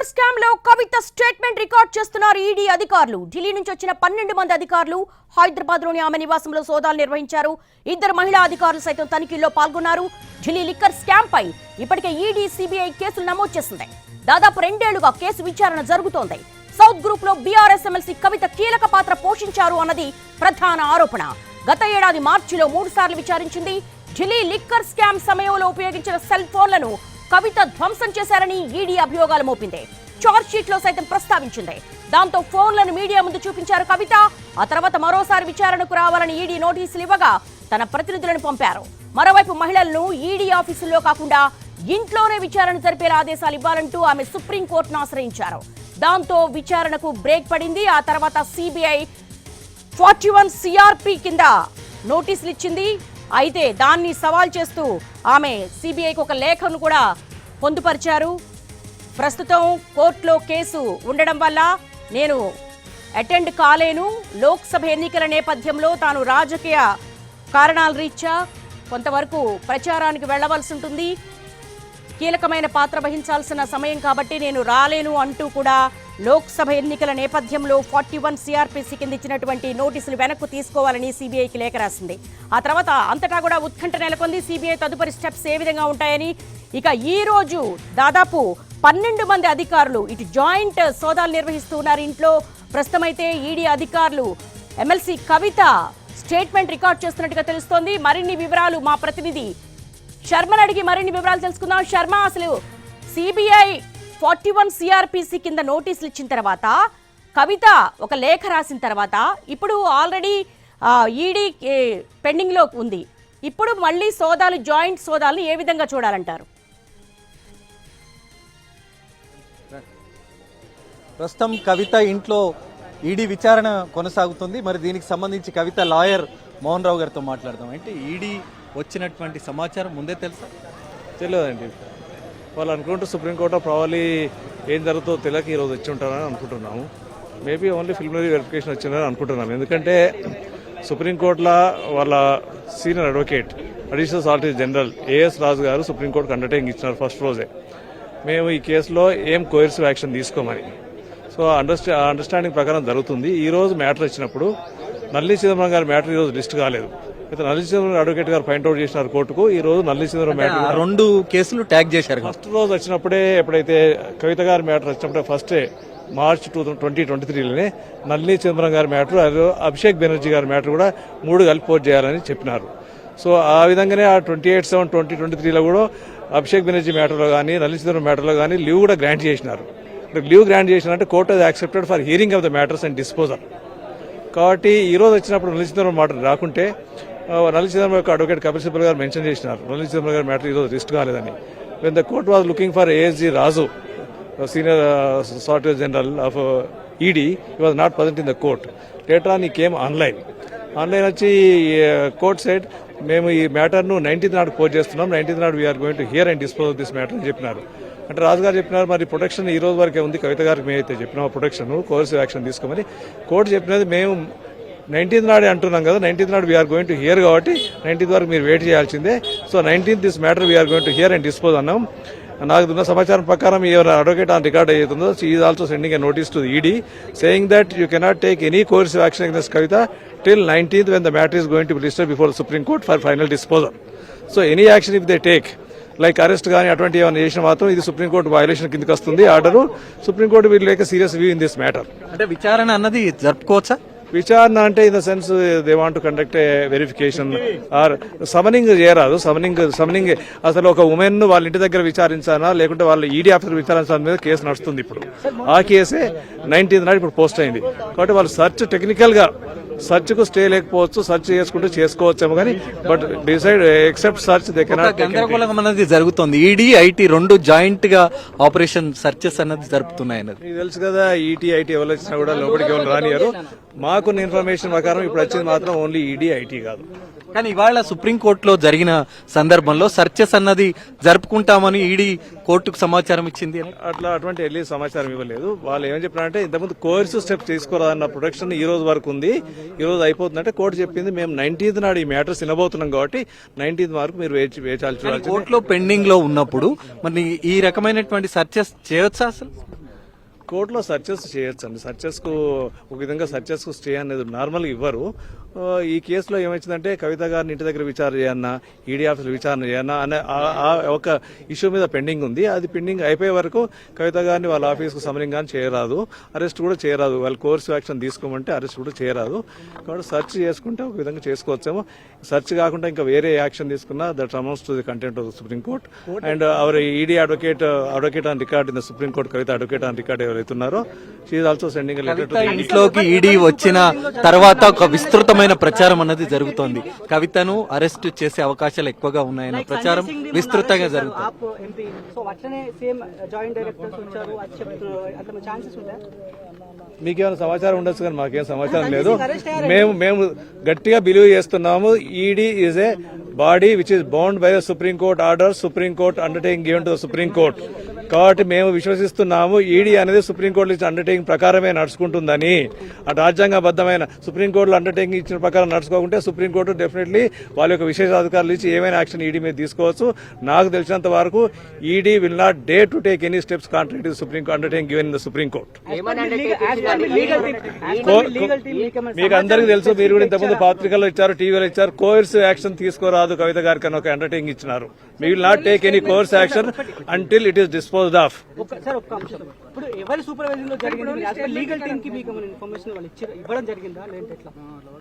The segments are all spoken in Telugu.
లిక్కర్ స్కామ్లో కవిత స్టేట్మెంట్ రికార్డ్ చేస్తున్నారు ఈడీ అధికారులు. ఢిల్లీ నుంచి వచ్చిన పన్నెండు మంది అధికారులు హైదరాబాద్లోని ఆమె నివాసంలో సోదాలు నిర్వహించారు. ఇద్దరు మహిళా అధికారులు సైతం తనిఖీల్లో పాల్గొన్నారు. ఢిల్లీ లిక్కర్ స్కామ్ పై ఇప్పటికే ఈడీ సిబిఐ కేసులు నమోదు చేసింది దాదాపు రెండేళ్ళుగా కేసు విచారణ జరుగుతోంది. సౌత్ గ్రూప్లో బీఆర్ఎస్ ఎమ్మెల్సీ కవిత కీలక పాత్ర పోషించారు అన్నది ప్రధాన ఆరోపణ. గత ఏడాది మార్చిలో మూడు సార్లు విచారించింది. ఢిల్లీ లిక్కర్ స్కామ్ సమయంలో ఉపయోగించిన సెల్ ఫోన్లను కవిత ధ్వంసం చేశారని ఈడీ అభియోగాలు మోపింది. చార్జ్ షీట్లో సైతం ప్రస్తావించింది. దాంతో ఫోన్లను మీడియా ముందు చూపించారు కవిత. ఆ తర్వాత మరోసారి విచారణకు రావాలని ఈడీ నోటీసులు ఇవ్వగా తన ప్రతినిధులను పంపారు. మరోవైపు మహిళలను ఈడీ ఆఫీసుల్లో కాకుండా ఇంట్లోనే విచారణ జరిపేలా ఆదేశాలు ఇవ్వాలంటూ ఆమె సుప్రీంకోర్టును ఆశ్రయించారు. దాంతో విచారణకు బ్రేక్ పడింది. ఆ తర్వాత సిబిఐ ఫార్టీ వన్ సిఆర్పి కింద నోటీసులు ఇచ్చింది. అయితే దాన్ని సవాల్ చేస్తూ ఆమె సిబిఐకి ఒక లేఖను కూడా పొందుపరిచారు. ప్రస్తుతం కోర్టులో కేసు ఉండడం వల్ల నేను అటెండ్ కాలేను. లోక్సభ ఎన్నికల నేపథ్యంలో తాను రాజకీయ కారణాల రీత్యా కొంతవరకు ప్రచారానికి వెళ్ళవలసి ఉంటుంది. కీలకమైన పాత్ర వహించాల్సిన సమయం కాబట్టి నేను రాలేను అంటూ కూడా లోక్సభ ఎన్నికల నేపథ్యంలో ఫార్టీ వన్ సిఆర్పిసి కింద ఇచ్చినటువంటి నోటీసులు వెనక్కు తీసుకోవాలని సిబిఐకి లేఖ రాసింది. ఆ తర్వాత అంతటా కూడా ఉత్కంఠ నెలకొంది. సిబిఐ తదుపరి స్టెప్స్ ఏ విధంగా ఉంటాయని ఇక ఈ రోజు దాదాపు పన్నెండు మంది అధికారులు ఇటు జాయింట్ సోదాలు నిర్వహిస్తున్నారు ఇంట్లో ప్రస్తుతమైతే ఈడీ అధికారులు ఎమ్మెల్సీ కవిత స్టేట్మెంట్ రికార్డ్ చేస్తున్నట్టుగా తెలుస్తోంది. మరిన్ని వివరాలు మా ప్రతినిధి శర్మను అడిగి మరిన్ని వివరాలు తెలుసుకుందాం. శర్మ అసలు సిబిఐ ఫార్టీ వన్ సిఆర్పిసి కింద నోటీసులు ఇచ్చిన తర్వాత కవిత ఒక లేఖ రాసిన తర్వాత ఇప్పుడు ఆల్రెడీ ఈడీ పెండింగ్లో ఉంది. ఇప్పుడు మళ్ళీ సోదాలు జాయింట్ సోదాలు ఏ విధంగా చూడాలంటారు? ప్రస్తుతం కవిత ఇంట్లో ఈడీ విచారణ కొనసాగుతుంది. మరి దీనికి సంబంధించి కవిత లాయర్ మోహన్ రావు గారితో మాట్లాడదాం. అంటే ఈడీ వచ్చినటువంటి సమాచారం ముందే తెలుసా? తెలియదండి. వాళ్ళు అనుకుంటూ సుప్రీంకోర్టు ప్రాబ్లీ ఏం జరుగుతుందో తెలియక ఈరోజు వచ్చి ఉంటారని అనుకుంటున్నాము. మేబీ ఓన్లీ ఫిల్మరీ వెరిఫికేషన్ వచ్చిందని అనుకుంటున్నాము. ఎందుకంటే సుప్రీంకోర్టులో వాళ్ళ senior advocate additional solicitor general AS Raju గారు సుప్రీంకోర్టుకు అండర్టేకింగ్ ఇచ్చినారు ఫస్ట్ రోజే. మేము ఈ కేసులో ఏం కోయర్సివ్ యాక్షన్ తీసుకోమని. సో అండర్స్టా అండర్స్టాండింగ్ ప్రకారం జరుగుతుంది. ఈరోజు మ్యాటర్ వచ్చినప్పుడు నల్లి చిదంబరం గారి మ్యాటర్ ఈరోజు లిస్ట్ కాలేదు. అయితే Nalini Chidambaram advocate garu point out చేసినారు కోర్టుకు. ఈ రోజు నల్లి చిదంబరం మ్యాటర్ రెండు కేసులు ట్యాగ్ చేశారు. ఫస్ట్ రోజు వచ్చినప్పుడే ఎప్పుడైతే కవిత గారి మ్యాటర్ వచ్చినప్పుడే ఫస్టే మార్చ్ టూ ట్వంటీ ట్వంటీ త్రీలోనే నల్లి చంద్రం గారి మ్యాటర్ అది అభిషేక్ బెనర్జీ గారి మ్యాటర్ కూడా మూడు కలిపి పోస్ట్ చేయాలని చెప్పినారు. సో ఆ విధంగానే ఆ twenty eight seven twenty twenty త్రీలో కూడా అభిషేక్ బెనర్జీ మ్యాటర్లో కానీ నల్లి చంద్రం మ్యాటర్లో కానీ లీవ్ కూడా గ్రాంట్ చేసినారు. లీవ్ గ్రాంట్ చేసినారంటే కోర్ట్ అది accepted for hearing of the matters and disposal కాబట్టి ఈ రోజు వచ్చినప్పుడు నల్లి చిదంబరం మాట రాకుంటే నల్లి చిదంబరం యొక్క అడ్వకేట్ కపిల్ సిబ్బల్ గారు మెన్షన్ చేసినారు. నల్లి చిదంబరం గారి మ్యాటర్ ఈరోజు రిస్ట్ కాలేదని. When the court was looking for ASG Raju senior software general of ED he was not present in the court later on he came online online వచ్చి కోర్ట్ సైడ్ మేము ఈ మ్యాటర్ను నైన్టీన్త్ నాడు పోస్ట్ చేస్తున్నాం. నైన్టీన్త్ నాడు we are going to hear and dispose this matter అని చెప్పినారు. అంటే రాజు గారు చెప్పినారు మరి ప్రొటెక్షన్ ఈ రోజు వరకే ఉంది. కవిత గారికి మేమైతే చెప్పినాం ప్రొటెక్షన్ కోర్సు యాక్షన్ తీసుకోమని. కోర్టు చెప్పినది మేము నైన్టీన్త్ నాడే అంటున్నాం కదా నైన్టీన్త్ నాడు we are going to hear కాబట్టి నైన్టీన్త్ వరకు మీరు వెయిట్ చేయాల్సిందే. So nineteenth this matter we are going to hear and dispose అన్నాం. నాకు ఉన్న సమాచారం ప్రకారం ఏమైనా అడ్వకేట్ ఆన్ రికార్డ్ అవుతుందో is also sending a notice to ED saying that you cannot take any course action against Kavitha till nineteenth when the matter is going to register before supreme court for final disposal so any action if they take like arrest కానీ అటువంటి ఏమైనా చేసిన మాత్రం ఇది సుప్రీంకోర్టు వయలేషన్ కిందకి వస్తుంది ఆర్డర్ సుప్రీంకోర్టు వీళ్ళు లేక serious view in this matter అంటే విచారణ అన్నది జరుపుకోవచ్చా? విచారణ అంటే in the sense they want to conduct a verification or summoning చేయరాదు. సమనింగ్ సమనింగ్ అసలు ఒక ఉమెన్ వాళ్ళ ఇంటి దగ్గర విచారించానా? లేకుంటే వాళ్ళ ఈడీ ఆఫీసర్ విచారించాలని మీద కేసు నడుస్తుంది ఇప్పుడు. ఆ కేసే నైన్టీన్త్ నాడు ఇప్పుడు పోస్ట్ అయింది. కాబట్టి వాళ్ళు సర్చ్ టెక్నికల్గా సర్చ్కు స్టే లేకపోవచ్చు సర్చ్ చేసుకుంటూ చేసుకోవచ్చేమో కానీ but decide except search they cannot గందరగోళం అన్నది జరుగుతోంది. ఈడీ ఐటీ రెండు జాయింట్గా ఆపరేషన్ సర్చెస్ అన్నది జరుపుతున్నాయి అన్నది. మీకు తెలుసు కదా ఈటీ ఐటీ ఎవరు వచ్చినా కూడా లోపలికి ఎవరు రానియరు. మాకున్న ఇన్ఫర్మేషన్ ప్రకారం ఇప్పుడు వచ్చింది మాత్రం ఓన్లీ ఈడీ ఐటీ కాదు. కానీ ఇవాళ సుప్రీంకోర్టులో జరిగిన సందర్భంలో సర్చెస్ అన్నది జరుపుకుంటామని ఈడీ కోర్టుకు సమాచారం ఇచ్చింది అట్లా అటువంటి వెళ్ళి సమాచారం ఇవ్వలేదు. వాళ్ళు ఏమని చెప్పారంటే ఇంతకుముందు కోర్సు స్టెప్ తీసుకోరాదన్న ప్రొడక్షన్ ఈ రోజు వరకు ఉంది. ఈ రోజు అయిపోతుందంటే కోర్టు చెప్పింది మేము నైన్టీన్త్ నాడు ఈ మ్యాటర్స్ వినబోతున్నాం కాబట్టి నైన్టీన్త్ వరకు మీరు వేచి వేచాల్సి కోర్టులో పెండింగ్లో ఉన్నప్పుడు మరి ఈ రకమైనటువంటి సర్చెస్ చేయొచ్చా అసలు? కోర్టులో సర్చెస్ చేయొచ్చు అండి సర్చెస్కు ఒక విధంగా సర్చెస్కు స్టే అనేది నార్మల్గా ఇవ్వరు. ఈ కేసులో ఏమైందంటే కవిత గారిని ఇంటి దగ్గర విచారణ చేయన్నా ఈడీ ఆఫీసులో విచారణ చేయన్నా అనే ఒక ఇష్యూ మీద పెండింగ్ ఉంది. అది పెండింగ్ అయిపోయే వరకు కవిత గారిని వాళ్ళ ఆఫీస్కు సమరం కానీ చేయరాదు. అరెస్ట్ కూడా చేయరాదు. వాళ్ళు కోర్సు యాక్షన్ తీసుకోమంటే అరెస్ట్ కూడా చేయరాదు. కాబట్టి సెర్చ్ చేసుకుంటే ఒక విధంగా చేసుకోవచ్చేమో. సెర్చ్ కాకుండా ఇంకా వేరే యాక్షన్ తీసుకున్నా that amounts to the content of the supreme court. And our ED advocate advocate on record in the supreme court Kavitha advocate on record ఎవరైతే ఉన్నారో she also sending letter to ఇంట్లోకి ఈడీ వచ్చిన తర్వాత ఒక విస్తృతమైన ప్రచారం అన్నది జరుగుతోంది. కవితను అరెస్ట్ చేసే అవకాశాలు ఎక్కువగా ఉన్నాయన్న ప్రచారం విస్తృతంగా జరుగుతుంది. AAP MP. సో అట్లనే సేమ్ జాయింట్ డైరెక్టర్స్ వచ్చారు అది చెప్తున్నారు. అట్లా ఛాన్సెస్ ఉంటాయి? మీకేమైనా సమాచారం ఉండొచ్చు కానీ మాకేం సమాచారం లేదు. మేము మేము గట్టిగా బిలీవ్ చేస్తున్నాము. ED is a body which is bound by the supreme court order supreme court undertaking given to the supreme court కాబట్టి మేము విశ్వసిస్తున్నాము ఈడీ అనేది సుప్రీం కోర్టు ఇచ్చిన అండర్టేకింగ్ ప్రకారమే నడుచుకుంటుందని. ఆ రాజ్యాంగబద్ధమైన సుప్రీం కోర్టులో అండర్టేకింగ్ ఇచ్చిన ప్రకారం నడుచుకోకుంటే సుప్రీం కోర్టు డెఫినెట్లీ వాళ్ళ యొక్క విశేషాధికారులు ఇచ్చి ఏమైనా యాక్షన్ ఈడీ మీద తీసుకోవచ్చు. నాకు తెలిసినంత వరకు ED will not dare to take any steps contract supreme undertaking given in the supreme court legal team మీకేమైనా మీకు అందరికీ తెలుసు మీరు కూడా ఇంతకుముందు పత్రికల్లో ఇచ్చారు టీవీలో ఇచ్చారు కోర్స్ యాక్షన్ తీసుకోరాదు. కవిత గారికి అని ఒక అండర్టేకింగ్ ఇచ్చినారు. We will not take any course action until it is disposed of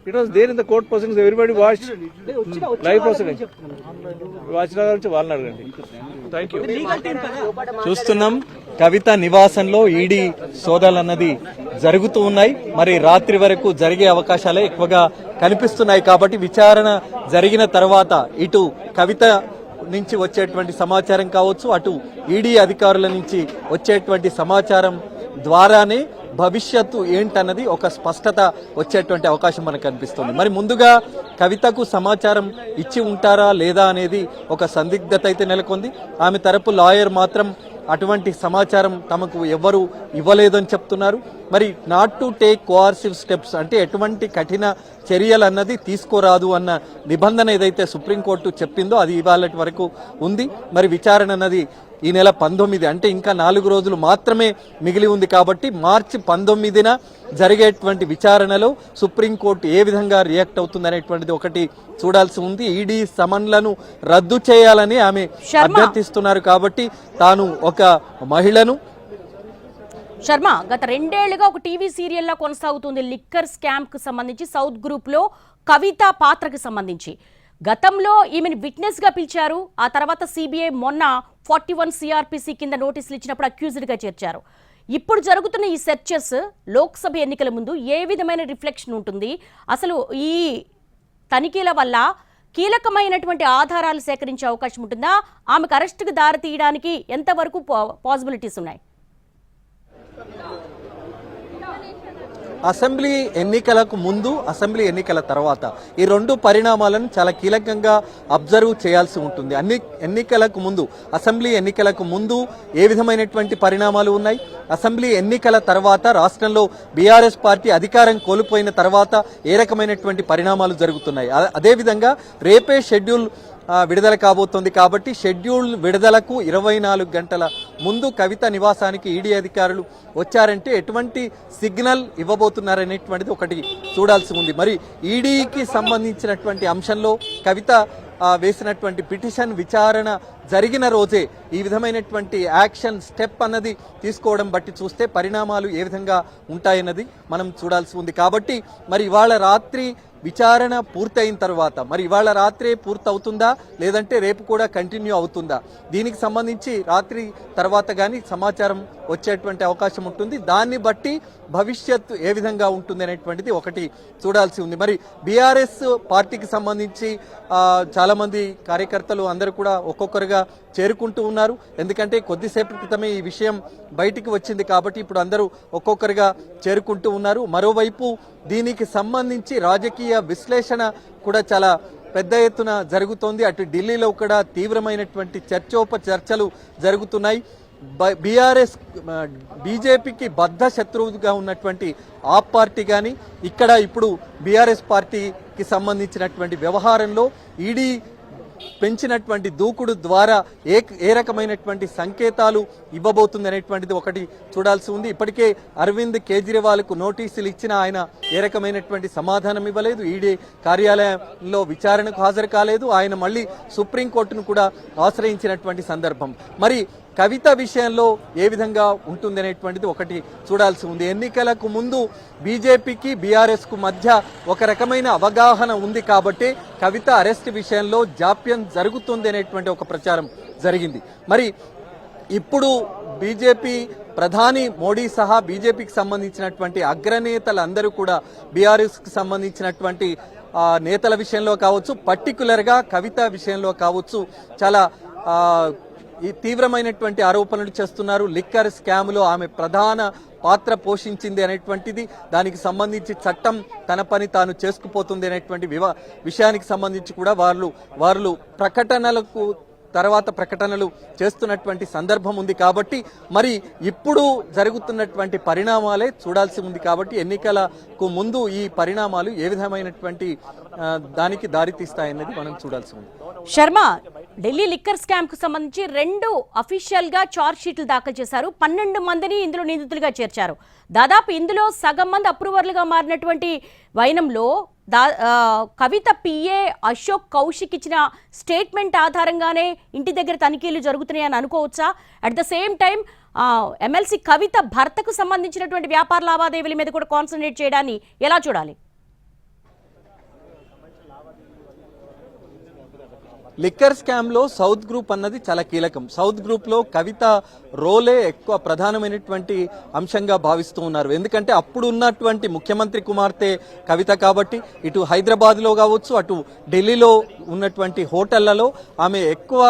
it was there in the court proceedings everybody watch live proceeding చెప్తున్నాను. వాచ్ గురించి వాళ్ళని అడగండి. థ్యాంక్ యూ కదా? చూస్తున్నాం కవిత నివాసంలో ఈడీ సోదాలు అన్నది జరుగుతూ ఉన్నాయి. మరి రాత్రి వరకు జరిగే అవకాశాలే ఎక్కువగా కనిపిస్తున్నాయి కాబట్టి విచారణ జరిగిన తర్వాత ఇటు కవిత నుంచి వచ్చేటువంటి సమాచారం కావచ్చు అటు ఈడీ అధికారుల నుంచి వచ్చేటువంటి సమాచారం ద్వారానే భవిష్యత్తు ఏంటన్నది ఒక స్పష్టత వచ్చేటువంటి అవకాశం మనకు కనిపిస్తుంది. మరి ముందుగా కవితకు సమాచారం ఇచ్చి ఉంటారా లేదా అనేది ఒక సందిగ్ధత అయితే నెలకొంది. ఆమె తరపు లాయర్ మాత్రం అటువంటి సమాచారం తమకు ఎవ్వరు ఇవ్వలేదని చెప్తున్నారు. మరి not to take coercive steps అంటే ఎటువంటి కఠిన చర్యలు అన్నది తీసుకోరాదు అన్న నిబంధన ఏదైతే సుప్రీంకోర్టు చెప్పిందో అది ఇవాళ వరకు ఉంది. మరి విచారణ అన్నది ఈ నెల పంతొమ్మిది అంటే ఇంకా నాలుగు రోజులు మాత్రమే మిగిలి ఉంది కాబట్టి మార్చి పంతొమ్మిదిన జరిగేటువంటి విచారణలో సుప్రీంకోర్టు ఏ విధంగా రియాక్ట్ అవుతుంది అనేటువంటిది ఒకటి చూడాల్సి ఉంది ఈడీ సమన్లను రద్దు చేయాలని ఆమె. అభ్యర్థిస్తున్నారు కాబట్టి తాను ఒక మహిళను శర్మ గత రెండేళ్ళుగా ఒక టీవీ సీరియల్లా కొనసాగుతుంది లిక్కర్ స్కామ్కు సంబంధించి సౌత్ గ్రూప్లో కవిత పాత్రకు సంబంధించి గతంలో ఈమెను విట్నెస్గా పిలిచారు. ఆ తర్వాత సిబిఐ మొన్న ఫార్టీ వన్ సిఆర్పిసి కింద నోటీసులు ఇచ్చినప్పుడు అక్యూజ్డ్గా చేర్చారు. ఇప్పుడు జరుగుతున్న ఈ సెర్చెస్ లోక్సభ ఎన్నికల ముందు ఏ విధమైన రిఫ్లెక్షన్ ఉంటుంది? అసలు ఈ తనిఖీల వల్ల కీలకమైనటువంటి ఆధారాలు సేకరించే అవకాశం ఉంటుందా? ఆమెకు అరెస్టుకు దారి తీయడానికి ఎంతవరకు పాసిబిలిటీస్ ఉన్నాయి? అసెంబ్లీ ఎన్నికలకు ముందు అసెంబ్లీ ఎన్నికల తర్వాత ఈ రెండు పరిణామాలను చాలా కీలకంగా అబ్జర్వ్ చేయాల్సి ఉంటుంది. అన్ని ఎన్నికలకు ముందు అసెంబ్లీ ఎన్నికలకు ముందు ఏ విధమైనటువంటి పరిణామాలు ఉన్నాయి? అసెంబ్లీ ఎన్నికల తర్వాత రాష్ట్రంలో బీఆర్ఎస్ పార్టీ అధికారం కోల్పోయిన తర్వాత ఏ రకమైనటువంటి పరిణామాలు జరుగుతున్నాయి? అదేవిధంగా రేపే షెడ్యూల్ విడుదల కాబోతోంది కాబట్టి షెడ్యూల్ విడుదలకు ఇరవై నాలుగు గంటల ముందు కవిత నివాసానికి ఈడీ అధికారులు వచ్చారంటే ఎటువంటి సిగ్నల్ ఇవ్వబోతున్నారనేటువంటిది ఒకటి చూడాల్సి ఉంది. మరి ఈడీకి సంబంధించినటువంటి అంశంలో కవిత వేసినటువంటి పిటిషన్ విచారణ జరిగిన రోజే ఈ విధమైనటువంటి యాక్షన్ స్టెప్ అన్నది తీసుకోవడం బట్టి చూస్తే పరిణామాలు ఏ విధంగా ఉంటాయన్నది మనం చూడాల్సి ఉంది. కాబట్టి మరి ఇవాళ రాత్రి విచారణ పూర్తయిన తర్వాత మరి ఇవాళ రాత్రే పూర్తవుతుందా? లేదంటే రేపు కూడా కంటిన్యూ అవుతుందా? దీనికి సంబంధించి రాత్రి తర్వాత కానీ సమాచారం వచ్చేటువంటి అవకాశం ఉంటుంది. దాన్ని బట్టి భవిష్యత్తు ఏ విధంగా ఉంటుంది అనేటువంటిది ఒకటి చూడాల్సి ఉంది. మరి బీఆర్ఎస్ పార్టీకి సంబంధించి చాలామంది కార్యకర్తలు అందరూ కూడా ఒక్కొక్కరుగా చేరుకుంటూ ఉన్నారు. ఎందుకంటే కొద్దిసేపు క్రితమే ఈ విషయం బయటికి వచ్చింది కాబట్టి ఇప్పుడు అందరూ ఒక్కొక్కరుగా చేరుకుంటూ ఉన్నారు. మరోవైపు దీనికి సంబంధించి రాజకీయ విశ్లేషణ కూడా చాలా పెద్ద ఎత్తున జరుగుతోంది. అటు ఢిల్లీలో కూడా తీవ్రమైనటువంటి చర్చోప చర్చలు జరుగుతున్నాయి బీఆర్ఎస్ బీజేపీకి బద్ధ శత్రువుగా ఉన్నటువంటి ఆప్ పార్టీ కానీ ఇక్కడ ఇప్పుడు బీఆర్ఎస్ పార్టీకి సంబంధించినటువంటి వ్యవహారంలో ఈడీ పెంచినటువంటి దూకుడు ద్వారా ఏ ఏ రకమైనటువంటి సంకేతాలు ఇవ్వబోతుంది అనేటువంటిది ఒకటి చూడాల్సి ఉంది. ఇప్పటికే అరవింద్ కేజ్రీవాల్కు నోటీసులు ఇచ్చిన ఆయన ఏ రకమైనటువంటి సమాధానం ఇవ్వలేదు. ఈడీ కార్యాలయంలో విచారణకు హాజరు కాలేదు. ఆయన మళ్ళీ సుప్రీంకోర్టును కూడా ఆశ్రయించినటువంటి సందర్భం. మరి కవిత విషయంలో ఏ విధంగా ఉంటుంది అనేటువంటిది ఒకటి చూడాల్సి ఉంది. ఎన్నికలకు ముందు బీజేపీకి బీఆర్ఎస్కు మధ్య ఒక రకమైన అవగాహన ఉంది కాబట్టి కవిత అరెస్ట్ విషయంలో జాప్యం జరుగుతుంది అనేటువంటి ఒక ప్రచారం జరిగింది. మరి ఇప్పుడు బీజేపీ ప్రధాని మోడీ సహా బీజేపీకి సంబంధించినటువంటి అగ్రనేతలందరూ కూడా బీఆర్ఎస్కి సంబంధించినటువంటి నేతల విషయంలో కావచ్చు పర్టికులర్గా కవిత విషయంలో కావచ్చు చాలా ఈ తీవ్రమైనటువంటి ఆరోపణలు చేస్తున్నారు. లిక్కర్ స్కామ్లో ఆమె ప్రధాన పాత్ర పోషించింది అనేటువంటిది దానికి సంబంధించి చట్టం తన పని తాను చేసుకుపోతుంది అనేటువంటి వివా విషయానికి సంబంధించి కూడా వాళ్ళు వాళ్ళు ప్రకటనలకు తర్వాత ప్రకటనలు చేస్తున్నటువంటి సందర్భం ఉంది కాబట్టి మరి ఇప్పుడు జరుగుతున్నటువంటి పరిణామాలే చూడాల్సి ఉంది కాబట్టి ఎన్నికలకు ముందు ఈ పరిణామాలు ఏ విధమైనటువంటి దానికి దారితీస్తాయన్నది మనం చూడాల్సి ఉంది. శర్మ ఢిల్లీ లిక్కర్ స్కామ్కు సంబంధించి రెండు అఫీషియల్గా చార్జ్ షీట్లు దాఖలు చేశారు. పన్నెండు మందిని ఇందులో నిందితులుగా చేర్చారు. దాదాపు ఇందులో సగం మంది అప్రూవర్లుగా మారినటువంటి వైనంలో దా కవిత పిఏ అశోక్ కౌశిక్ ఇచ్చిన స్టేట్మెంట్ ఆధారంగానే ఇంటి దగ్గర తనిఖీలు జరుగుతున్నాయని అనుకోవచ్చా? At the same time MLC Kavitha భర్తకు సంబంధించినటువంటి వ్యాపార లావాదేవీల మీద కూడా కాన్సన్ట్రేట్ చేయడాన్ని ఎలా చూడాలి? లిక్కర్ స్కామ్లో సౌత్ గ్రూప్ అన్నది చాలా కీలకం. సౌత్ గ్రూప్లో కవిత రోలే ఎక్కువ ప్రధానమైనటువంటి అంశంగా భావిస్తూ ఉన్నారు. ఎందుకంటే అప్పుడు ఉన్నటువంటి ముఖ్యమంత్రి కుమార్తె కవిత కాబట్టి ఇటు హైదరాబాద్లో కావచ్చు అటు ఢిల్లీలో ఉన్నటువంటి హోటళ్ళలో ఆమె ఎక్కువ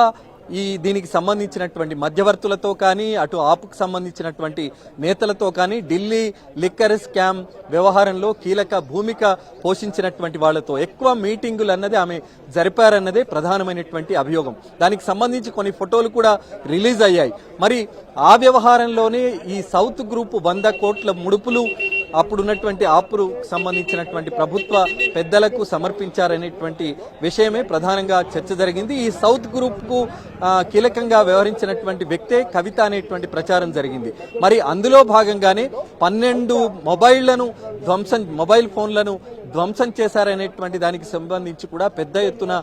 ఈ దీనికి సంబంధించినటువంటి మధ్యవర్తులతో కానీ అటు ఆపుకు సంబంధించినటువంటి నేతలతో కానీ ఢిల్లీ లిక్కర్ స్కామ్ వ్యవహారంలో కీలక భూమిక పోషించినటువంటి వాళ్ళతో ఎక్కువ మీటింగులు అన్నది ఆమె జరిపారన్నదే ప్రధానమైనటువంటి అభియోగం. దానికి సంబంధించి కొన్ని ఫోటోలు కూడా రిలీజ్ అయ్యాయి. మరి ఆ వ్యవహారంలోనే ఈ సౌత్ గ్రూప్ వంద కోట్ల ముడుపులు అప్పుడున్నటువంటి ఆపురు సంబంధించినటువంటి ప్రభుత్వ పెద్దలకు సమర్పించారనేటువంటి విషయమే ప్రధానంగా చర్చ జరిగింది. ఈ సౌత్ గ్రూప్కు కీలకంగా వ్యవహరించినటువంటి వ్యక్తే కవిత అనేటువంటి ప్రచారం జరిగింది. మరి అందులో భాగంగానే పన్నెండు మొబైళ్ళను ధ్వంసం మొబైల్ ఫోన్లను ధ్వంసం చేశారనేటువంటి దానికి సంబంధించి కూడా పెద్ద ఎత్తున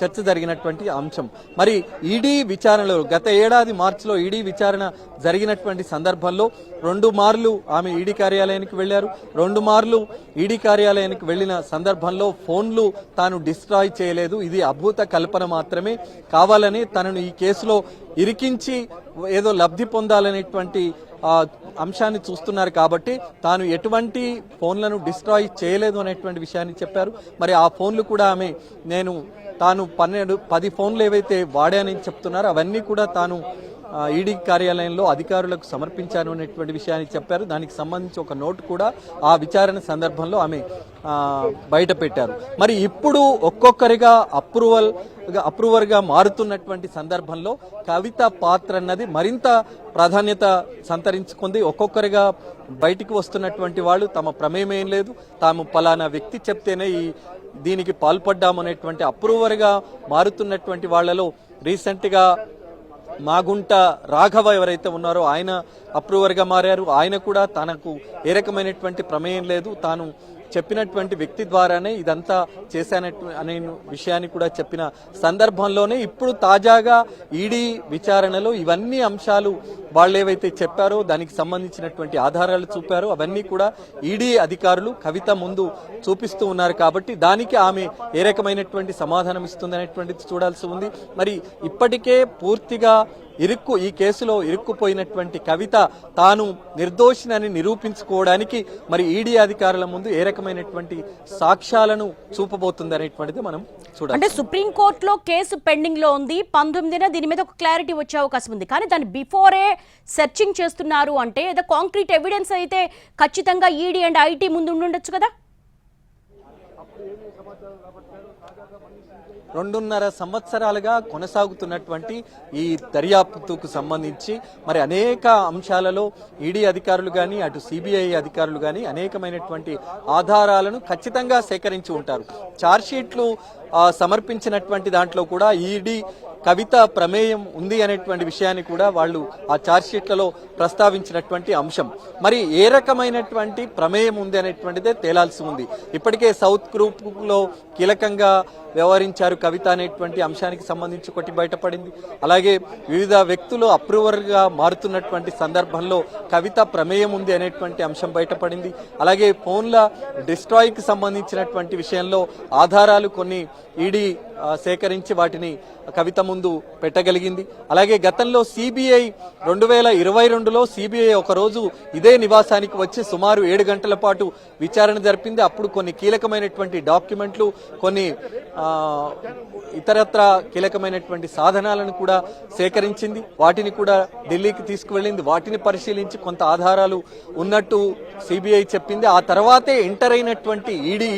చర్చ జరిగినటువంటి అంశం. మరి ఈడీ విచారణలో గత ఏడాది మార్చిలో ఈడీ విచారణ జరిగినటువంటి సందర్భంలో రెండు మార్లు ఆమె ఈడీ కార్యాలయానికి వెళ్ళారు. రెండు మార్లు ఈడీ కార్యాలయానికి వెళ్ళిన సందర్భంలో ఫోన్లు తాను డిస్ట్రాయ్ చేయలేదు. ఇది అద్భుత కల్పన మాత్రమే. కావాలని తనను ఈ కేసులో ఇరికించి ఏదో లబ్ధి పొందాలనేటువంటి అంశాన్ని చూస్తున్నారు కాబట్టి తాను ఎటువంటి ఫోన్లను డిస్ట్రాయ్ చేయలేదు అనేటువంటి విషయాన్ని చెప్పారు. మరి ఆ ఫోన్లు కూడా ఆమె నేను తాను పన్నెండు పది ఫోన్లు ఏవైతే వాడానని చెప్తున్నారో అవన్నీ కూడా తాను ఈడీ కార్యాలయంలో అధికారులకు సమర్పించాను అనేటువంటి విషయాన్ని చెప్పారు. దానికి సంబంధించి ఒక నోట్ కూడా ఆ విచారణ సందర్భంలో ఆమె బయట పెట్టారు. మరి ఇప్పుడు ఒక్కొక్కరిగా అప్రూవల్ అప్రూవర్గా మారుతున్నటువంటి సందర్భంలో కవిత పాత్ర అన్నది మరింత ప్రాధాన్యత సంతరించుకుంది. ఒక్కొక్కరిగా బయటికి వస్తున్నటువంటి వాళ్ళు తమ ప్రమేయం ఏం లేదు. తాము పలానా వ్యక్తి చెప్తేనే ఈ దీనికి పాల్పడ్డామనేటువంటి అప్రూవర్గా మారుతున్నటువంటి వాళ్ళలో రీసెంట్గా మాగుంట రాఘవ ఎవరైతే ఉన్నారో ఆయన అప్రూవర్గా మారారు. ఆయన కూడా తనకు ఏ రకమైనటువంటి ప్రమేయం లేదు. తాను చెప్పినటువంటి వ్యక్తి ద్వారానే ఇదంతా చేశానట్టు అనే విషయాన్ని కూడా చెప్పిన సందర్భంలోనే ఇప్పుడు తాజాగా ఈడీ విచారణలో ఇవన్నీ అంశాలు వాళ్ళు ఏవైతే చెప్పారో దానికి సంబంధించినటువంటి ఆధారాలు చూపారో అవన్నీ కూడా ఈడీ అధికారులు కవిత ముందు చూపిస్తూ ఉన్నారు కాబట్టి దానికి ఆమె ఏ రకమైనటువంటి సమాధానం ఇస్తుంది అనేటువంటిది చూడాల్సి ఉంది. మరి ఇప్పటికే పూర్తిగా ఇరుక్కు ఈ కేసులో ఇరుక్కుపోయినటువంటి కవిత తాను నిర్దోషినని నిరూపించుకోవడానికి మరి ఈడీ అధికారుల ముందు ఏ రకమైనటువంటి సాక్ష్యాలను చూపబోతుంది అనేటువంటిది మనం చూడాలి. అంటే సుప్రీం కోర్టులో కేసు పెండింగ్లో ఉంది. పంతొమ్మిదిన దీని మీద ఒక క్లారిటీ వచ్చే అవకాశం ఉంది. కానీ దాని బిఫోరే సెర్చింగ్ చేస్తున్నారు అంటే ఏదో కాంక్రీట్ ఎవిడెన్స్ అయితే ఖచ్చితంగా ఈడీ అండ్ ఐటీ ముందు ఉండుండొచ్చు కదా? రెండున్నర సంవత్సరాలుగా కొనసాగుతున్నటువంటి ఈ దర్యాప్తుకు సంబంధించి మరి అనేక అంశాలలో ఈడీ అధికారులు కానీ అటు సిబిఐ అధికారులు కానీ అనేకమైనటువంటి ఆధారాలను ఖచ్చితంగా సేకరించి ఉంటారు. ఛార్జ్షీట్లు సమర్పించినటువంటి దాంట్లో కూడా ఈడీ కవిత ప్రమేయం ఉంది అనేటువంటి విషయాన్ని కూడా వాళ్ళు ఆ ఛార్జ్షీట్లలో ప్రస్తావించినటువంటి అంశం. మరి ఏ రకమైనటువంటి ప్రమేయం ఉంది అనేటువంటిదే తేలాల్సి ఉంది. ఇప్పటికే సౌత్ గ్రూప్లో కీలకంగా వ్యవహరించారు కవిత అనేటువంటి అంశానికి సంబంధించి ఒకటి బయటపడింది. అలాగే వివిధ వ్యక్తులు అప్రూవర్గా మారుతున్నటువంటి సందర్భంలో కవిత ప్రమేయం ఉంది అనేటువంటి అంశం బయటపడింది. అలాగే ఫోన్ల డిస్ట్రాయ్కి సంబంధించినటువంటి విషయంలో ఆధారాలు కొన్ని ఈడీ సేకరించి వాటిని కవిత ముందు పెట్టగలిగింది. అలాగే గతంలో సిబిఐ రెండు వేల ఇరవై రెండులో సిబిఐ ఒకరోజు ఇదే నివాసానికి వచ్చి సుమారు ఏడు గంటల పాటు విచారణ జరిపింది. అప్పుడు కొన్ని కీలకమైనటువంటి డాక్యుమెంట్లు కొన్ని ఇతరత్ర కీలకమైనటువంటి సాధనాలను కూడా సేకరించింది. వాటిని కూడా ఢిల్లీకి తీసుకువెళ్ళింది. వాటిని పరిశీలించి కొంత ఆధారాలు ఉన్నట్టు సిబిఐ చెప్పింది. ఆ తర్వాతే ఎంటర్ అయినటువంటి ఈడీ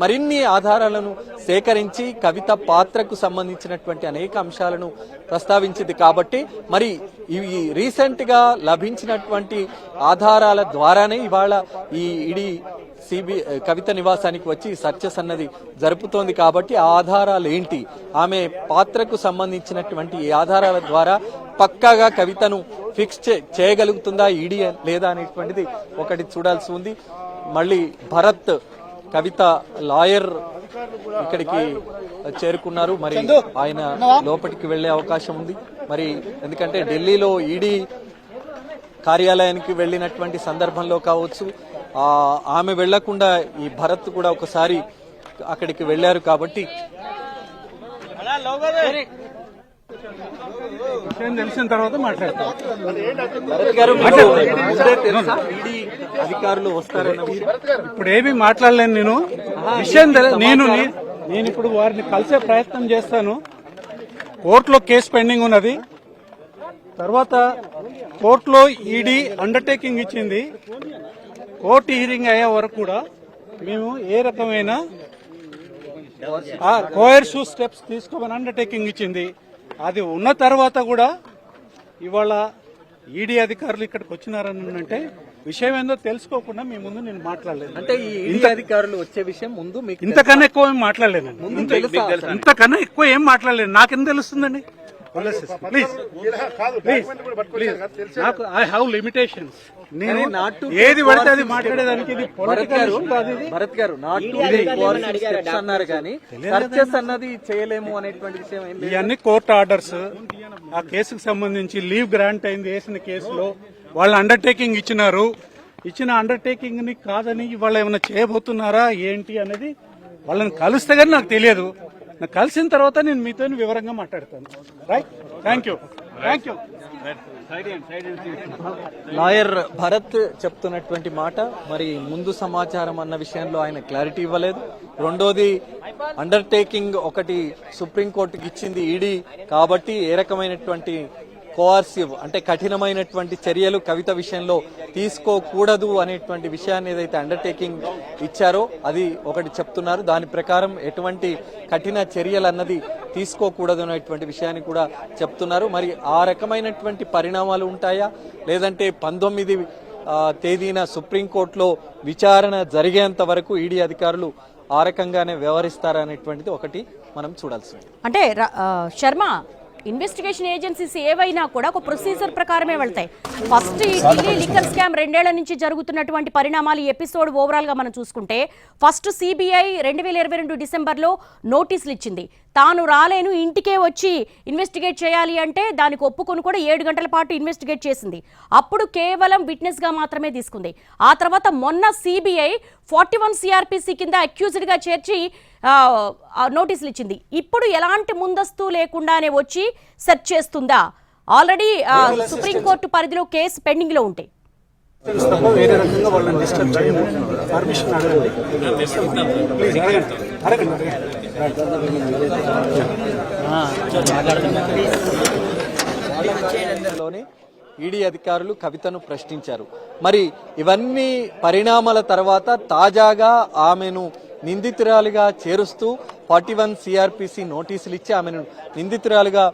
మరిన్ని ఆధారాలను సేకరించి కవిత పాత్రకు సంబంధించినటువంటి అనేక అంశాలను ప్రస్తావించింది కాబట్టి మరి ఇవి రీసెంట్గా లభించినటువంటి ఆధారాల ద్వారానే ఇవాళ ఈ ఈడీ సిబి కవిత నివాసానికి వచ్చి సర్చెస్ అన్నది జరుపుతోంది కాబట్టి ఆ ఆధారాలు ఏంటి? ఆమె పాత్రకు సంబంధించినటువంటి ఈ ఆధారాల ద్వారా పక్కాగా కవితను ఫిక్స్ చే- చేయగలుగుతుందా ఈడీ లేదా అనేటువంటిది ఒకటి చూడాల్సి ఉంది. మళ్ళీ భరత్ కవిత లాయర్ ఇక్కడికి చేరుకున్నారు. మరి ఆయన లోపలికి వెళ్ళే అవకాశం ఉంది. మరి ఎందుకంటే ఢిల్లీలో ఈడీ కార్యాలయానికి వెళ్ళినటువంటి సందర్భంలో కావచ్చు ఆ, ఆమె వెళ్ళకుండా ఈ భరత్ కూడా ఒకసారి అక్కడికి వెళ్ళారు కాబట్టి విషయం తెలిసిన తర్వాత మాట్లాడతాం. భరత్ గారు మీకు ముందే తెలుసా? ఈడీ అధికారులు వస్తారన్న విషయం? ఇప్పుడు ఏమీ మాట్లాడలేను నేను. విషయం నేను నే- నేను ఇప్పుడు వారిని కలిసే ప్రయత్నం చేస్తాను. కోర్టులో కేసు పెండింగ్ ఉన్నది. తర్వాత కోర్టులో ఈడీ అండర్టేకింగ్ ఇచ్చింది. కోర్టు హీరింగ్ అయ్యే వరకు కూడా మేము ఏ రకమైన కోయర్షివ్ స్టెప్స్ తీసుకోమని అండర్టేకింగ్ ఇచ్చింది. అది ఉన్న తర్వాత కూడా ఇవాళ ఈడీ అధికారులు ఇక్కడికి వచ్చినారని అంటే విషయం ఏందో తెలుసుకోకుండా మీ ముందు నేను మాట్లాడలేదు. అంటే ఈ ఈడీ అధికారులు వచ్చే విషయం ముందు మీకు ఇంతకన్నా ఎక్కువ ఏం మాట్లాడలేను అసలు? ఇంతకన్నా ఎక్కువ ఏం మాట్లాడలేదు. నాకేం తెలుస్తుందండి? నాకు ఐ హావ్ లిమిటేషన్స్ నేను ఏది పడితే అది మాట్లాడేదానికి ఇది భరత్ గారు నాట్ అన్నారు కానీ సర్చెస్ అన్నది చేయలేము అనేటువంటి విషయం ఇవన్నీ కోర్టు ఆర్డర్స్ ఆ కేసుకు సంబంధించి లీవ్ గ్రాంట్ అయింది వేసిన కేసులో. వాళ్ళు అండర్టేకింగ్ ఇచ్చినారు. ఇచ్చిన అండర్టేకింగ్ని కాదని వాళ్ళు ఏమైనా చేయబోతున్నారా ఏంటి అనేది వాళ్ళని కలిస్తే కానీ నాకు తెలియదు. నాకు కలిసిన తర్వాత నేను మీతో వివరంగా మాట్లాడతాను. Right thank you thank you lawyer Bharat చెప్తున్నటువంటి మాట మరి ముందు సమాచారం అన్న విషయంలో ఆయన క్లారిటీ ఇవ్వలేదు. రెండోది అండర్టేకింగ్ ఒకటి సుప్రీంకోర్టుకి ఇచ్చింది ఈడీ కాబట్టి ఏ రకమైనటువంటి కోఆర్సివ్ అంటే కఠినమైనటువంటి చర్యలు కవిత విషయంలో తీసుకోకూడదు అనేటువంటి విషయాన్ని ఏదైతే అండర్టేకింగ్ ఇచ్చారో అది ఒకటి చెప్తున్నారు. దాని ప్రకారం ఎటువంటి కఠిన చర్యలు అన్నది తీసుకోకూడదు అనేటువంటి విషయాన్ని కూడా చెప్తున్నారు. మరి ఆ రకమైనటువంటి పరిణామాలు ఉంటాయా? లేదంటే పంతొమ్మిది తేదీన సుప్రీంకోర్టులో విచారణ జరిగేంత వరకు ఈడీ అధికారులు ఆ రకంగానే వ్యవహరిస్తారనేటువంటిది ఒకటి మనం చూడాల్సింది. అంటే శర్మ ఇన్వెస్టిగేషన్ ఏజెన్సీస్ ఏవైనా కూడా ఒక ప్రొసీజర్ ప్రకారమే వెళ్తాయి. ఫస్ట్ ఈ ఢిల్లీ లిక్కర్ స్కామ్ రెండేళ్ళ నుంచి జరుగుతున్నటువంటి పరిణామాలు ఎపిసోడ్ ఓవరాల్గా మనం చూసుకుంటే ఫస్ట్ సిబిఐ రెండు వేల ఇరవై రెండు డిసెంబర్లో నోటీసులు ఇచ్చింది. తాను రాలేను ఇంటికే వచ్చి ఇన్వెస్టిగేట్ చేయాలి అంటే దానికి ఒప్పుకొని కూడా ఏడు గంటల పాటు ఇన్వెస్టిగేట్ చేసింది. అప్పుడు కేవలం విట్నెస్గా మాత్రమే తీసుకుంది. ఆ తర్వాత మొన్న సిబిఐ ఫార్టీ వన్ సిఆర్పిసి కింద అక్యూజ్డ్గా చేర్చి నోటీసులు ఇచ్చింది. ఇప్పుడు ఎలాంటి ముందస్తు లేకుండానే వచ్చి సెర్చ్ చేస్తుందా? ఆల్రెడీ సుప్రీంకోర్టు పరిధిలో కేసు పెండింగ్లో ఉంటాయి తప్ప వేరే రకంగా వాళ్ళని డిస్టర్బ్ చేయము పర్మిషన్ అడగండి. ఈడీ అధికారులు కవితను ప్రశ్నించారు. మరి ఇవన్నీ పరిణామాల తర్వాత తాజాగా ఆమెను నిందితురాలుగా చేరుస్తూ ఫార్టీ వన్ సిఆర్పిసి నోటీసులు ఇచ్చి ఆమెను నిందితురాలుగా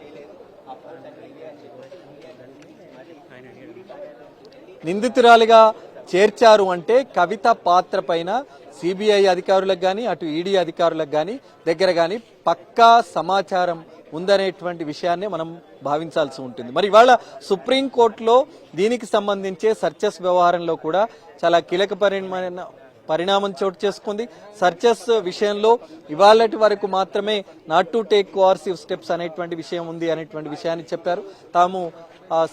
నిందితురాలుగా చేర్చారు అంటే కవిత పాత్ర పైన సిబిఐ అధికారులకు కానీ అటు ఈడీ అధికారులకు కానీ దగ్గర కానీ పక్కా సమాచారం ఉందనేటువంటి విషయాన్ని మనం భావించాల్సి ఉంటుంది. మరి ఇవాళ సుప్రీంకోర్టులో దీనికి సంబంధించే సర్చెస్ వ్యవహారంలో కూడా చాలా కీలక పరిణామ పరిణామం చోటు చేసుకుంది. సర్చెస్ విషయంలో ఇవాళటి వరకు మాత్రమే not to take coercive steps అనేటువంటి విషయం ఉంది అనేటువంటి విషయాన్ని చెప్పారు. తాము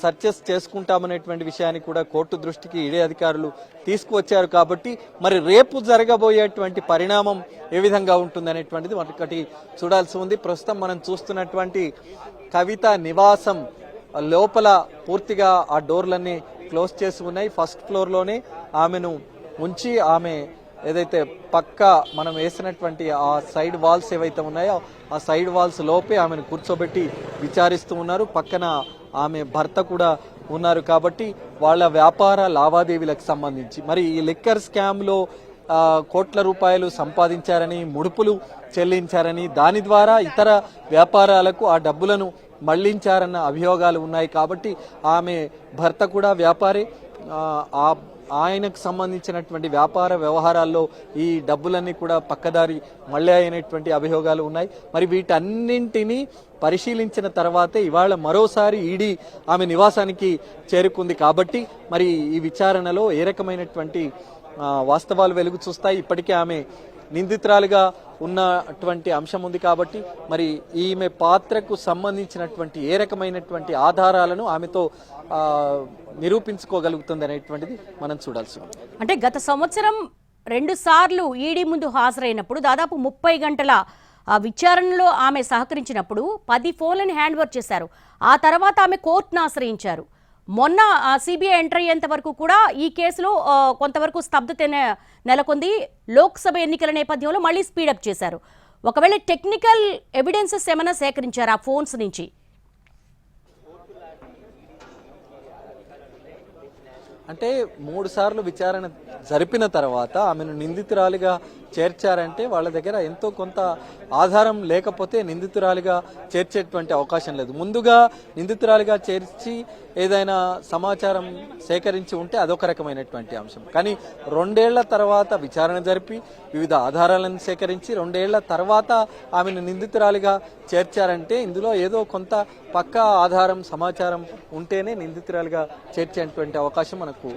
సర్చెస్ చేసుకుంటామనేటువంటి విషయాన్ని కూడా కోర్టు దృష్టికి ఈడీ అధికారులు తీసుకువచ్చారు కాబట్టి మరి రేపు జరగబోయేటువంటి పరిణామం ఏ విధంగా ఉంటుంది అనేటువంటిది ఒకటి చూడాల్సి ఉంది. ప్రస్తుతం మనం చూస్తున్నటువంటి కవిత నివాసం లోపల పూర్తిగా ఆ డోర్లన్నీ క్లోజ్ చేసి ఉన్నాయి. ఫస్ట్ ఫ్లోర్లోనే ఆమెను ఉంచి ఆమె ఏదైతే పక్క మనం వేసినటువంటి ఆ సైడ్ వాల్స్ ఏవైతే ఉన్నాయో ఆ సైడ్ వాల్స్ లోపే ఆమెను కూర్చోబెట్టి విచారిస్తూ ఉన్నారు. పక్కన ఆమె భర్త కూడా ఉన్నారు కాబట్టి వాళ్ళ వ్యాపార లావాదేవీలకు సంబంధించి. మరి ఈ లిక్కర్ స్కామ్లో కోట్ల రూపాయలు సంపాదించారని ముడుపులు చెల్లించారని దాని ద్వారా ఇతర వ్యాపారాలకు ఆ డబ్బులను మళ్ళించారన్న అభియోగాలు ఉన్నాయి కాబట్టి ఆమె భర్త కూడా వ్యాపారి. ఆ ఆయనకు సంబంధించినటువంటి వ్యాపార వ్యవహారాల్లో ఈ డబ్బులన్నీ కూడా పక్కదారి మళ్ళీ అయినటువంటి అభియోగాలు ఉన్నాయి. మరి వీటన్నింటినీ పరిశీలించిన తర్వాతే ఇవాళ మరోసారి ఈడీ ఆమె నివాసానికి చేరుకుంది కాబట్టి మరి ఈ విచారణలో ఏ రకమైనటువంటి వాస్తవాలు వెలుగు చూస్తాయి. ఇప్పటికే ఆమె నిందితురాలుగా ఉన్నటువంటి అంశం ఉంది కాబట్టి మరి ఈమె పాత్రకు సంబంధించినటువంటి ఏ రకమైనటువంటి ఆధారాలను ఆమెతో నిరూపించుకోగలుగుతుంది అనేటువంటిది మనం చూడాల్సి ఉంది. అంటే గత సంవత్సరం రెండు సార్లు ఈడీ ముందు హాజరైనప్పుడు దాదాపు ముప్పై గంటల ఆ, విచారణలో ఆమె సహకరించినప్పుడు పది ఫోన్లను హ్యాండ్ ఓవర్ చేశారు. ఆ తర్వాత ఆమె కోర్టును ఆశ్రయించారు. మొన్న సిబిఐ ఎంటర్ అయ్యేంత వరకు కూడా ఈ కేసులో కొంతవరకు స్తబ్దత నె- నెలకొంది. లోక్సభ ఎన్నికల నేపథ్యంలో మళ్ళీ స్పీడప్ చేశారు. ఒకవేళ టెక్నికల్ ఎవిడెన్సెస్ ఏమైనా సేకరించారు ఆ ఫోన్స్ నుంచి? అంటే మూడు సార్లు విచారణ జరిపిన తర్వాత ఆమెను నిందితురాలిగా చేర్చారంటే వాళ్ళ దగ్గర ఎంతో కొంత ఆధారం లేకపోతే నిందితురాలిగా చేర్చేటువంటి అవకాశం లేదు. ముందుగా నిందితురాలిగా చేర్చి ఏదైనా సమాచారం సేకరించి ఉంటే అదొక రకమైనటువంటి అంశం. కానీ రెండేళ్ళ తర్వాత విచారణ జరిపి వివిధ ఆధారాలను సేకరించి రెండేళ్ళ తర్వాత ఆమెను నిందితురాలిగా చేర్చారంటే ఇందులో ఏదో కొంత పక్కా ఆధారం సమాచారం ఉంటేనే నిందితురాలిగా చేర్చేటువంటి అవకాశం మనకు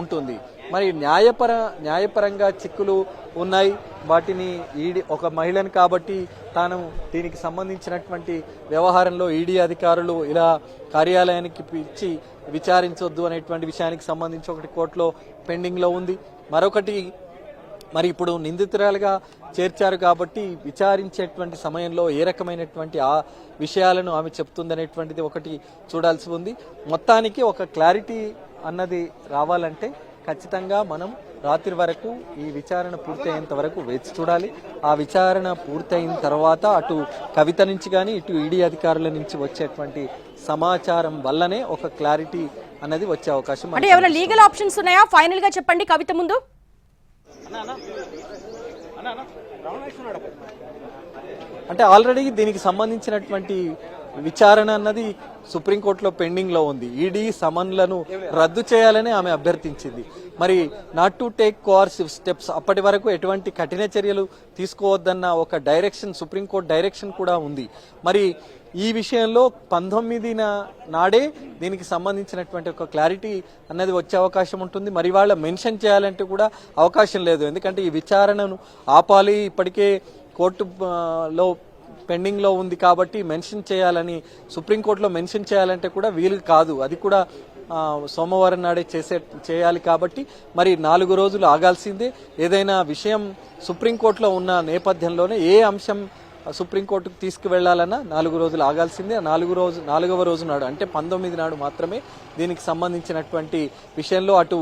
ఉంటుంది. మరి న్యాయపర న్యాయపరంగా చిక్కులు ఉన్నాయి. వాటిని ఈడీ ఒక మహిళను కాబట్టి తాను దీనికి సంబంధించినటువంటి వ్యవహారంలో ఈడీ అధికారులు ఇలా కార్యాలయానికి పిలిచి విచారించొద్దు అనేటువంటి విషయానికి సంబంధించి ఒకటి కోర్టులో పెండింగ్లో ఉంది. మరొకటి మరి ఇప్పుడు నిందితురాలుగా చేర్చారు కాబట్టి విచారించేటువంటి సమయంలో ఏ రకమైనటువంటి ఆ విషయాలను ఆమె చెప్తుందనేటువంటిది ఒకటి చూడాల్సి ఉంది. మొత్తానికి ఒక క్లారిటీ అన్నది రావాలంటే ఖచ్చితంగా మనం రాత్రి వరకు ఈ విచారణ పూర్తయ్యేంత వరకు వేచి చూడాలి. ఆ విచారణ పూర్తయిన తర్వాత అటు కవిత నుంచి కానీ ఇటు ఈడీ అధికారుల నుంచి వచ్చేటువంటి సమాచారం వల్లనే ఒక క్లారిటీ అన్నది వచ్చే అవకాశం అంటే ఏమైనా లీగల్ ఆప్షన్స్ ఉన్నాయా? ఫైనల్గా చెప్పండి కవిత ముందు. అంటే ఆల్రెడీ దీనికి సంబంధించినటువంటి విచారణ అన్నది సుప్రీంకోర్టులో పెండింగ్లో ఉంది. ఈడీ సమన్లను రద్దు చేయాలని ఆమె అభ్యర్థించింది. మరి not to take coercive steps అప్పటి వరకు ఎటువంటి కఠిన చర్యలు తీసుకోవద్దన్న ఒక డైరెక్షన్ సుప్రీంకోర్టు డైరెక్షన్ కూడా ఉంది. మరి ఈ విషయంలో పంతొమ్మిదిన నాడే దీనికి సంబంధించినటువంటి ఒక క్లారిటీ అన్నది వచ్చే అవకాశం ఉంటుంది. మరి వాళ్ళ మెన్షన్ చేయాలంటే కూడా అవకాశం లేదు. ఎందుకంటే ఈ విచారణను ఆపాలి. ఇప్పటికే కోర్టులో పెండింగ్లో ఉంది కాబట్టి మెన్షన్ చేయాలని సుప్రీంకోర్టులో మెన్షన్ చేయాలంటే కూడా వీలు కాదు. అది కూడా సోమవారం నాడే చేసే చేయాలి కాబట్టి మరి నాలుగు రోజులు ఆగాల్సిందే. ఏదైనా విషయం సుప్రీంకోర్టులో ఉన్న నేపథ్యంలోనే ఏ అంశం సుప్రీంకోర్టుకు తీసుకువెళ్ళాలన్నా నాలుగు రోజులు ఆగాల్సిందే. నాలుగు రోజు నాలుగవ రోజు నాడు అంటే పంతొమ్మిది నాడు మాత్రమే దీనికి సంబంధించినటువంటి విషయంలో అటు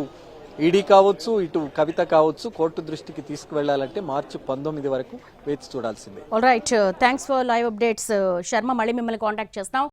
ఈడీ కావచ్చు ఇటు కవిత కావచ్చు కోర్టు దృష్టికి తీసుకువెళ్ళాలంటే మార్చి పంతొమ్మిది వరకు వేచి చూడాల్సిందే. All right thanks for live updates Sharma మళ్ళీ మిమ్మల్ని కాంటాక్ట్ చేస్తాం.